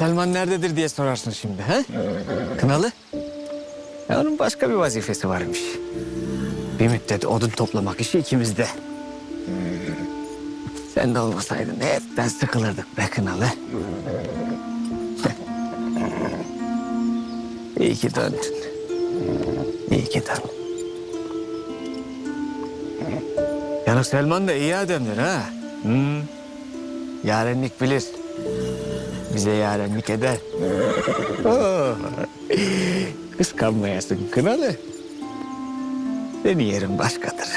Selman nerededir diye sorarsın şimdi ha? Kınalı? Ya onun başka bir vazifesi varmış. Bir müddet odun toplamak işi ikimizde. Sen de olmasaydın hepten sıkılırdık be Kınalı. İyi ki döndün. İyi ki döndün. Yanık Selman da iyi adamdır ha. Hmm. Yarenlik bilir. Bize yarenlik eder. Oo. Kıskanmayasın kınalı. Seni yerin başkadır.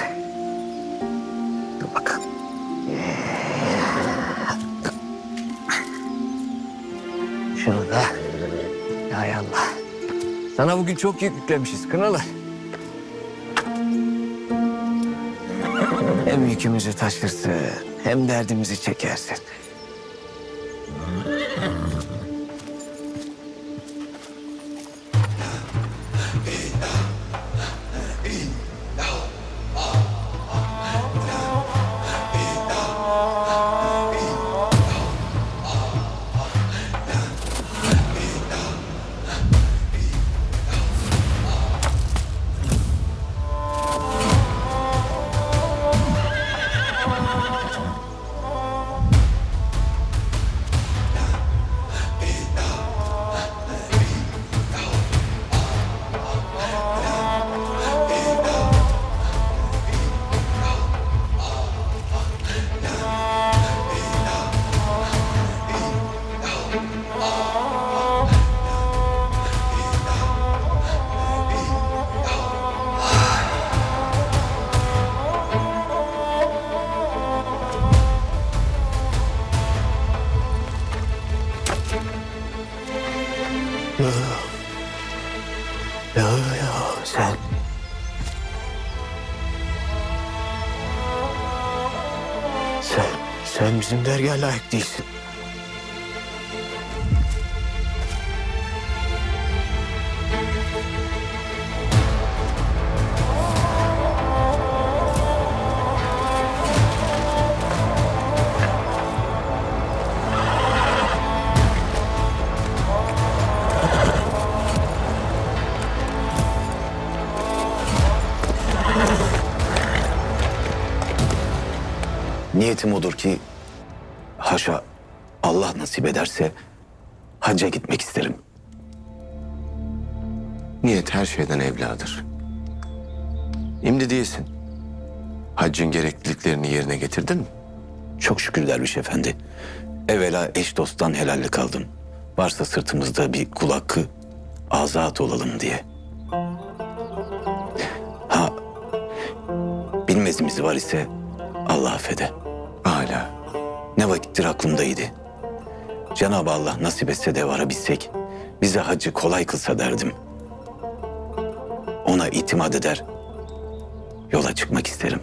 Dur bakalım. Şunu da. Ya Allah. Sana bugün çok yük yüklemişiz kınalı. Hem yükümüzü taşırsın hem derdimizi çekersin. Ya ya sen... Sen, sen bizim dergaha layık değilsin. Niyetim odur ki haşa Allah nasip ederse hacca gitmek isterim. Niyet her şeyden evladır. Şimdi değilsin. Haccın gerekliliklerini yerine getirdin mi? Çok şükür derviş efendi. Evvela eş dosttan helallik aldım. Varsa sırtımızda bir kul hakkı azat olalım diye. Ha bilmezimiz var ise Allah affede. Hala. Ne vakittir aklımdaydı. Cenab-ı Allah nasip etse de varabilsek, bize hacı kolay kılsa derdim. Ona itimat eder, yola çıkmak isterim.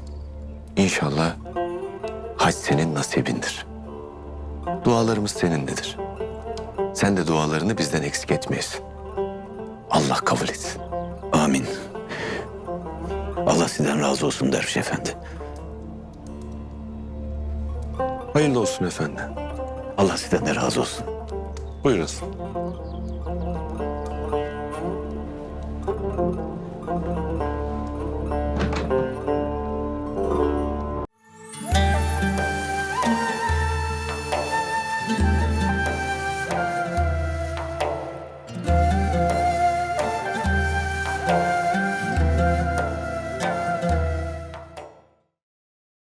İnşallah hac senin nasibindir. Dualarımız seninledir. Sen de dualarını bizden eksik etmeyesin. Allah kabul etsin. Amin. Allah sizden razı olsun derviş efendi. Hayırlı olsun efendi. Allah sizden de razı olsun. Buyurun.